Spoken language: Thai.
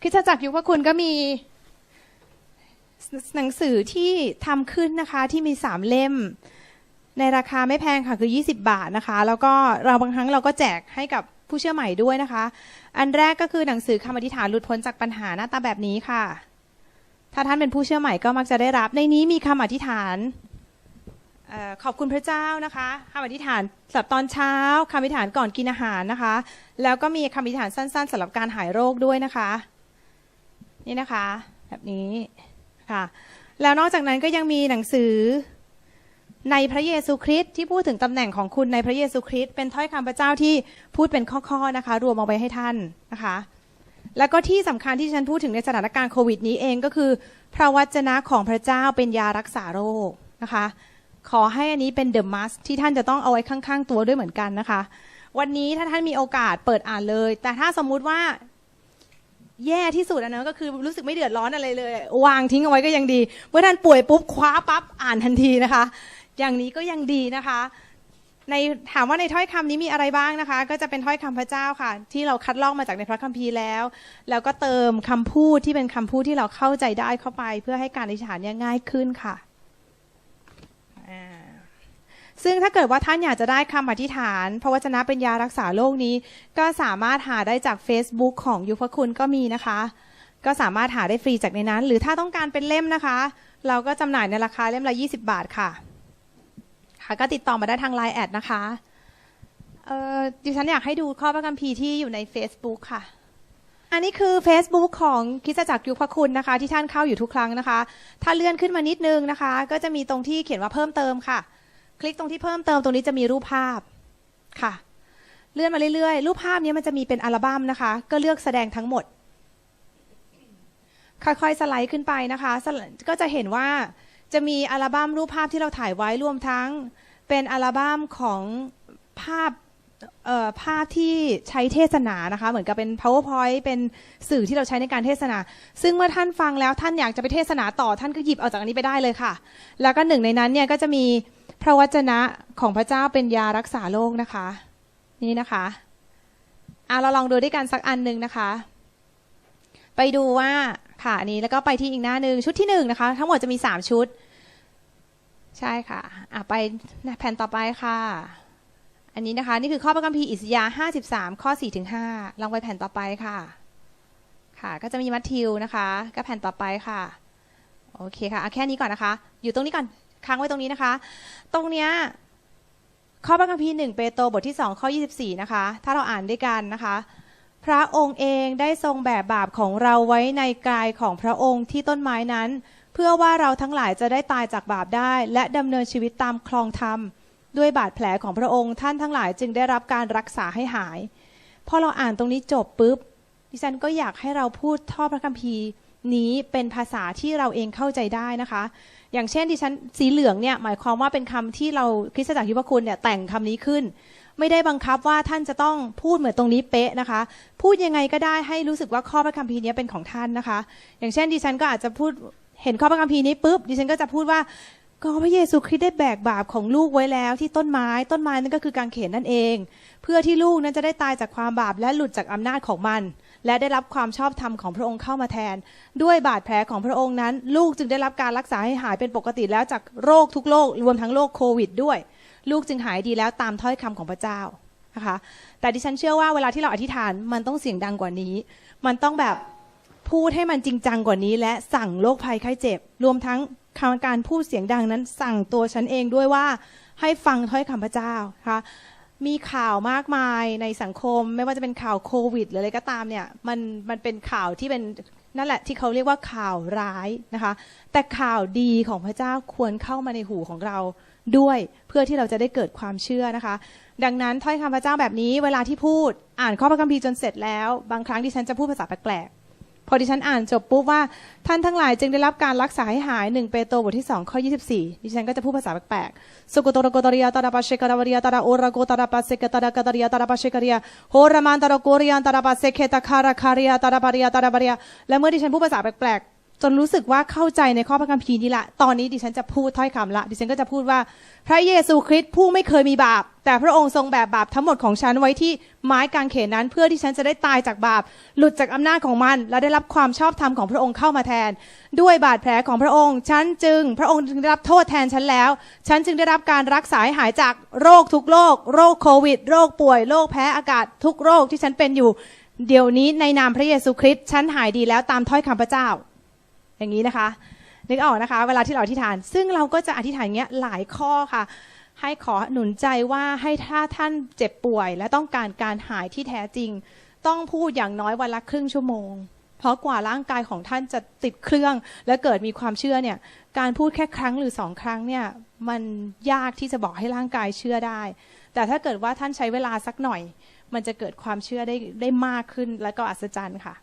คริสตจักรยุคพระคุณก็มีหนังสือที่ทำขึ้นนะคะที่มีสามเล่ม ในราคาไม่แพงค่ะคือ 20 บาทนะคะ แล้วก็เราบางครั้งเราก็แจกให้กับผู้เชื่อใหม่ด้วยนะคะ อันแรกก็คือหนังสือคำอธิษฐานหลุดพ้นจากปัญหาหน้าตาแบบนี้ค่ะ ถ้าท่านเป็นผู้เชื่อใหม่ก็มักจะได้รับ ในนี้มีคำอธิษฐานออขอบคุณพระเจ้านะคะคำอธิษฐานสำหรับตอนเช้าคำอธิษฐานก่อนกินอาหารนะคะ แล้วก็มีคำอธิษฐานสั้น ๆสำหรับการหายโรคด้วยนะคะ นี่นะคะ แบบนี้ค่ะ แล้วนอกจากนั้นก็ยังมีหนังสือในพระเยซูคริสต์ที่พูดถึงตำแหน่งของคุณในพระเยซูคริสต์เป็นถ้อยคำพระเจ้าที่พูดเป็นข้อๆนะคะ รวมเอาไว้ให้ท่านนะคะ แล้วก็ที่สำคัญที่ฉันพูดถึงในสถานการณ์โควิดนี้เองก็คือ พระวจนะของพระเจ้าเป็นยารักษาโรคนะคะ ขอให้อันนี้เป็นเดอะมัสที่ท่านจะต้องเอาไว้ข้างๆ ตัวด้วยเหมือนกันนะคะ วันนี้ถ้าท่านมีโอกาสเปิดอ่านเลย แต่ถ้าสมมุติว่า แย่ที่สุดนะก็คือรู้สึกไม่เดือดร้อนอะไรเลย วางทิ้งเอาไว้ก็ยังดีเมื่อท่านป่วยปุ๊บคว้าปั๊บอ่านทันทีนะคะ อย่างนี้ก็ยังดีนะคะ ในถามว่าในถ้อยคำนี้มีอะไรบ้างนะคะ ก็จะเป็นถ้อยคำพระเจ้าค่ะ ที่เราคัดลอกมาจากในพระคัมภีร์แล้ว แล้วก็เติมคำพูดที่เป็นคำพูดที่เราเข้าใจได้เข้าไป เพื่อให้การอธิษฐานเนี่ยง่ายขึ้นค่ะ ซึ่งถ้าเกิดว่าท่านอยากจะได้คำอธิษฐานพระวจนะเป็นยารักษาโรคนี้ ก็สามารถหาได้จาก Facebook ของยุพคุณก็มีนะคะ ก็สามารถหาได้ฟรีจากในนั้น หรือถ้าต้องการเป็นเล่มนะคะ เราก็จำหน่ายในราคาเล่มละ 20 บาทค่ะ ค่ะก็ติดต่อมาได้ทาง Line แอดนะคะเอ่อดิฉันอยากให้ดูข้อพระคัมภีร์ที่อยู่ใน Facebook ค่ะ อันนี้คือ Facebook ของคริสตจักรยุพคุณนะคะ ที่ท่านเข้าอยู่ทุกครั้งนะคะ ถ้าเลื่อนขึ้นมานิดนึงนะคะ ก็จะมีตรงที่เขียนว่าเพิ่มเติมค่ะ คลิกตรงที่เพิ่มเติมตรงนี้จะมีรูปภาพค่ะ เลื่อนมาเรื่อยๆ รูปภาพนี้มันจะมีเป็นอัลบั้มนะคะ ก็เลือกแสดงทั้งหมด ค่อยๆสไลด์ขึ้นไปนะคะ ก็จะเห็นว่าจะมีอัลบั้มรูปภาพที่เราถ่ายไว้รวมทั้ง เป็นอัลบั้มของภาพเอ่อภาพที่ใช้เทศนานะคะ เหมือนกับเป็น powerpoint เป็นสื่อที่เราใช้ในการเทศนา ซึ่งเมื่อท่านฟังแล้วท่านอยากจะไปเทศนาต่อท่านก็หยิบเอาจากอันนี้ไปได้เลยค่ะ แล้วก็หนึ่งในนั้นเนี่ยก็จะมี พระวจนะของพระเจ้าเป็นยารักษาโรคนะคะ นี่นะคะอะเราลองดูด้วยกันสักอันหนึ่งนะคะ ไปดูว่าค่ะอันนี้แล้วก็ไปที่อีกหน้าหนึ่งชุดที่หนึ่งนะคะ ทั้งหมดจะมีสามชุด ใช่ค่ะอะไปแผ่นต่อไปค่ะ อันนี้นะคะ นี่คือข้อพระคัมภีร์อิสยาห์53ข้อ4ถึง5ลองไปแผ่นต่อไปค่ะ ค่ะ ก็จะมีมัทธิวนะคะ ก็แผ่นต่อไปค่ะ โอเคค่ะอะแค่นี้ก่อนนะคะ อยู่ตรงนี้ก่อน ค้างไว้ตรงนี้นะคะ ตรงเนี้ยข้อพระคัมภีร์1เปโตรบทที่2ข้อ24นะคะ ถ้าเราอ่านด้วยกันนะคะ พระองค์เองได้ทรงแบบบาปของเราไว้ในกายของพระองค์ที่ต้นไม้นั้น เพื่อว่าเราทั้งหลายจะได้ตายจากบาปได้ และดำเนินชีวิตตามคลองธรรม ด้วยบาดแผลของพระองค์ท่านทั้งหลายจึงได้รับการรักษาให้หายพอเราอ่านตรงนี้จบปุ๊บดิฉันก็อยากให้เราพูดท่อพระคัมภีร์ นี้เป็นภาษาที่เราเองเข้าใจได้นะคะ อย่างเช่นดิฉันสีเหลืองเนี่ยหมายความว่าเป็นคำที่เราคริสตจักรยุพคุณเนี่ยแต่งคำนี้ขึ้น ไม่ได้บังคับว่าท่านจะต้องพูดเหมือนตรงนี้เป๊ะนะคะ พูดยังไงก็ได้ให้รู้สึกว่าข้อพระคัมภีร์นี้เป็นของท่านนะคะ อย่างเช่นดิฉันก็อาจจะพูดเห็นข้อพระคัมภีร์นี้ปุ๊บดิฉันก็จะพูดว่าก็พระเยซูคริสต์ได้แบกบาปของลูกไว้แล้วที่ต้นไม้ต้นไม้นั่นก็คือกางเขนนั่นเอง เพื่อที่ลูกนั้นจะได้ตายจากความบาปและหลุดจากอำนาจของมัน และได้รับความชอบธรรมของพระองค์เข้ามาแทน ด้วยบาดแผลของพระองค์นั้น ลูกจึงได้รับการรักษาให้หายเป็นปกติแล้วจากโรคทุกโรครวมทั้งโรคโควิดด้วย ลูกจึงหายดีแล้วตามถ้อยคำของพระเจ้านะคะแต่ดิฉันเชื่อว่าเวลาที่เราอธิษฐานมันต้องเสียงดังกว่านี้ มันต้องแบบพูดให้มันจริงจังกว่านี้ และสั่งโรคภัยไข้เจ็บ รวมทั้งการพูดเสียงดังนั้น สั่งตัวฉันเองด้วยว่าให้ฟังถ้อยคำพระเจ้านะคะ มีข่าวมากมายในสังคม ไม่ว่าจะเป็นข่าวโควิดหรืออะไรก็ตามเนี่ยมันมันเป็นข่าวที่เป็นนั่นแหละที่เขาเรียกว่าข่าวร้ายนะคะ แต่ข่าวดีของพระเจ้าควรเข้ามาในหูของเราด้วยเพื่อที่เราจะได้เกิดความเชื่อนะคะ ดังนั้นถ้อยคำพระเจ้าแบบนี้เวลาที่พูดอ่านข้อพระคัมภีร์จนเสร็จแล้ว บางครั้งดิฉันจะพูดภาษาแปลก พอดิฉันอ่านจบปุ๊บว่าท่านทั้งหลายจึงได้รับการรักษาให้หายหนึ่งเปโตรบทที่สองข้อ24ดิฉันก็จะพูดภาษาแปลกๆสุกโตรโกตริยาตาราปาเชกราวริยาตาราโอราโกตาราปาเซกตารากตริยาตาราปาเชกริยาโฮรามันตาราโกริยาตาราปาเซเคตาคาราคาริยาตาราปาริยาตาราปาริยาและเมื่อดิฉันพูดภาษาแปลกๆ จนรู้สึกว่าเข้าใจในข้อพระคัมภีร์นี้ละ ตอนนี้ดิฉันจะพูดถ้อยคำละ ดิฉันก็จะพูดว่า พระเยซูคริสต์ผู้ไม่เคยมีบาป แต่พระองค์ทรงแบกบาปทั้งหมดของฉันไว้ที่ไม้กางเขนนั้น เพื่อที่ฉันจะได้ตายจากบาป หลุดจากอำนาจของมัน และได้รับความชอบธรรมของพระองค์เข้ามาแทน ด้วยบาดแผลของพระองค์ ฉันจึง พระองค์จึงได้รับโทษแทนฉันแล้ว ฉันจึงได้รับการรักษาให้หายจากโรคทุกโรค โรคโควิด โรคป่วย โรคแพ้อากาศ ทุกโรคที่ฉันเป็นอยู่ เดี๋ยวนี้ในนามพระเยซูคริสต์ฉันหายดีแล้วตามถ้อยคำพระเจ้า อย่างนี้นะคะนึกออกนะคะ เวลาที่เราอธิษฐาน ซึ่งเราก็จะอธิษฐานอย่างเงี้ยหลายข้อค่ะ ให้ขอหนุนใจว่าให้ถ้าท่านเจ็บป่วย และต้องการการหายที่แท้จริง ต้องพูดอย่างน้อยวันละครึ่งชั่วโมง เพราะกว่าร่างกายของท่านจะติดเครื่อง และเกิดมีความเชื่อเนี่ย การพูดแค่ครั้งหรือสองครั้งเนี่ยมันยากที่จะบอกให้ร่างกายเชื่อได้ แต่ถ้าเกิดว่าท่านใช้เวลาสักหน่อย มันจะเกิดความเชื่อได้ได้มากขึ้นและก็อัศจรรย์ค่ะ